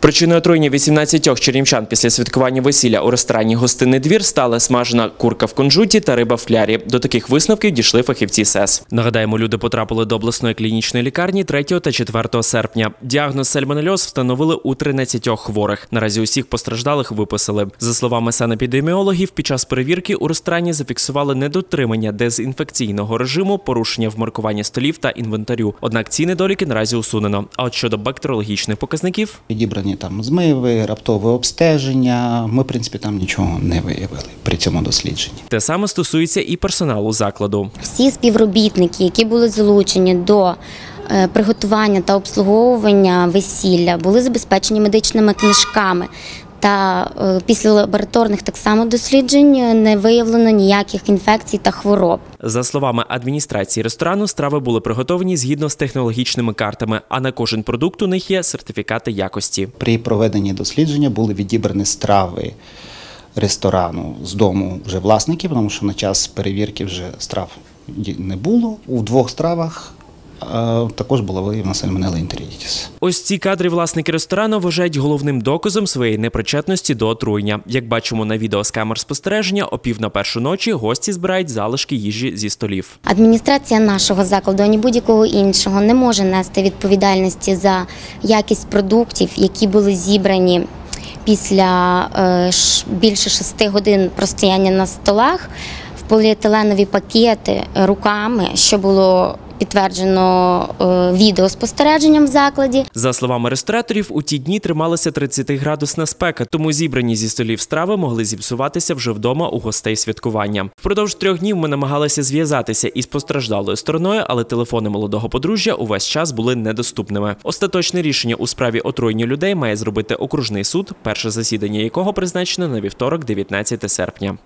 Причиною отруєння 18 чернівчан після святкування весілля у ресторані Гостинний двір стала смажена курка в кунжуті та риба в флярі. До таких висновків дійшли фахівці СЕС. Нагадаємо, люди потрапили до обласної клінічної лікарні 3 та 4 серпня. Діагноз сальмонельоз встановили у 13 хворих. Наразі усіх постраждалих виписали. За словами санепідеміологів, під час перевірки у ресторані зафіксували недотримання дезінфекційного режиму, порушення в маркуванні столів та інвентарю. Однак ці недоліки наразі усунено. А от щодо бактеріологічних показників, Відібрані там змиви, раптове обстеження. Ми, в принципі, там нічого не виявили при цьому дослідженні. те саме стосується і персоналу закладу. всі співробітники, які були залучені до е, приготування та обслуговування весілля, були забезпечені медичними книжками. Та е, після лабораторних так само досліджень е, не виявлено ніяких інфекцій та хвороб. За словами адміністрації ресторану, страви були приготовані згідно з технологічними картами, а на кожен продукт у них є сертифікати якості. При проведенні дослідження були відібрані страви ресторану з дому вже власників, тому що на час перевірки вже страв не було. У двох стравах також була виявлена сальмонелла інтерітіс. Ось ці кадри власники ресторану вважають головним доказом своєї непричетності до отруєння. Як бачимо на відео з камер спостереження, о пів на першу ночі гості збирають залишки їжі зі столів. Адміністрація нашого закладу, ані будь-якого іншого, не може нести відповідальності за якість продуктів, які були зібрані після е, більше шести годин простояння на столах в поліетиленові пакети руками, що було підтверджено е, відеоспостереженням в закладі. За словами рестораторів, у ті дні трималася 30-градусна спека, тому зібрані зі столів страви могли зіпсуватися вже вдома у гостей святкування. Впродовж трьох днів ми намагалися зв'язатися із постраждалою стороною, але телефони молодого подружжя увесь час були недоступними. Остаточне рішення у справі отруєння людей має зробити окружний суд, перше засідання якого призначено на вівторок, 19 серпня.